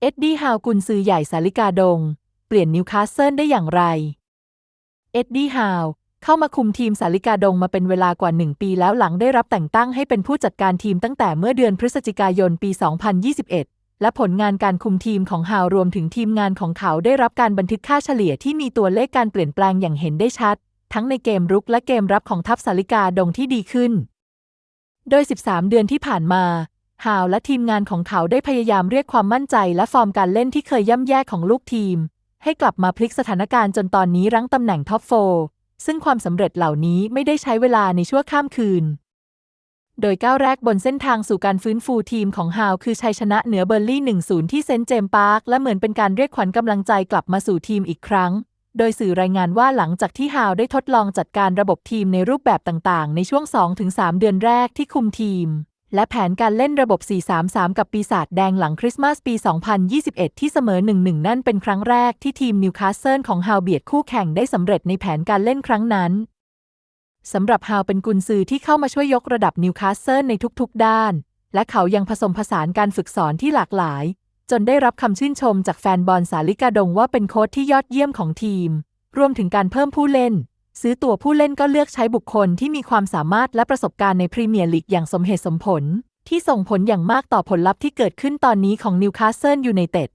เอ็ดดี้ฮาวกุนซือใหญ่สาลิกาดง เปลี่ยนนิวคาสเซิลได้อย่างไร เอ็ดดี้ฮาวเข้ามาคุมทีมสาลิกาดงมาเป็นเวลากว่าหนึ่งปีแล้วหลังได้รับแต่งตั้งให้เป็นผู้จัดการทีมตั้งแต่เมื่อเดือนพฤศจิกายนปี 2021 และผลงานการคุมทีมของฮาวรวมถึงทีมงานของเขาได้รับการบันทึกค่าเฉลี่ยที่มีตัวเลขการเปลี่ยนแปลงอย่างเห็นได้ชัด ทั้งในเกมรุกและเกมรับของทัพสาลิกาดงที่ดีขึ้น โดย 13 เดือนที่ผ่านมา ฮาวและทีมงานของเขาได้พยายามเรียกความมั่นใจและฟอร์มการเล่นที่เคยย่ำแย่ของลูกทีม ให้กลับมาพลิกสถานการณ์จนตอนนี้รั้งตำแหน่งท็อปโฟซึ่งความสำเร็จเหล่านี้ไม่ได้ใช้เวลาในชั่วข้ามคืน โดยก้าวแรกบนเส้นทางสู่การฟื้นฟูทีมของฮาวคือชัยชนะเหนือเบอร์ลี่ 1-0 ที่เซนต์เจมส์พาร์คและเหมือนเป็นการเรียกขวัญกำลังใจกลับมาสู่ทีมอีกครั้ง โดยสื่อรายงานว่าหลังจากที่ฮาวได้ทดลองจัดการระบบทีมในรูปแบบต่างๆ ในช่วง 2-3 เดือนแรกที่คุมทีม และแผนการเล่นระบบ 4-3-3 กับปีศาจแดงหลังคริสต์มาสปี 2021 ที่เสมอ 1-1 นั่นเป็นครั้งแรกที่ทีมนิวคาสเซิลของฮาวเบียดคู่แข่งได้สำเร็จในแผนการเล่นครั้งนั้น สำหรับฮาวเป็นกุนซือที่เข้ามาช่วยยกระดับนิวคาสเซิลในทุกๆ ด้าน และเขายังผสมผสานการฝึกสอนที่หลากหลาย จนได้รับคำชื่นชมจากแฟนบอลสาลิกาดงว่าเป็นโค้ชที่ยอดเยี่ยมของทีม รวมถึงการเพิ่มผู้เล่น ซื้อตัวผู้เล่นก็เลือกใช้บุคคลที่มีความสามารถและประสบการณ์ในพรีเมียร์ลีกอย่างสมเหตุสมผล ที่ส่งผลอย่างมากต่อผลลัพธ์ที่เกิดขึ้นตอนนี้ของนิวคาสเซิลยูไนเต็ด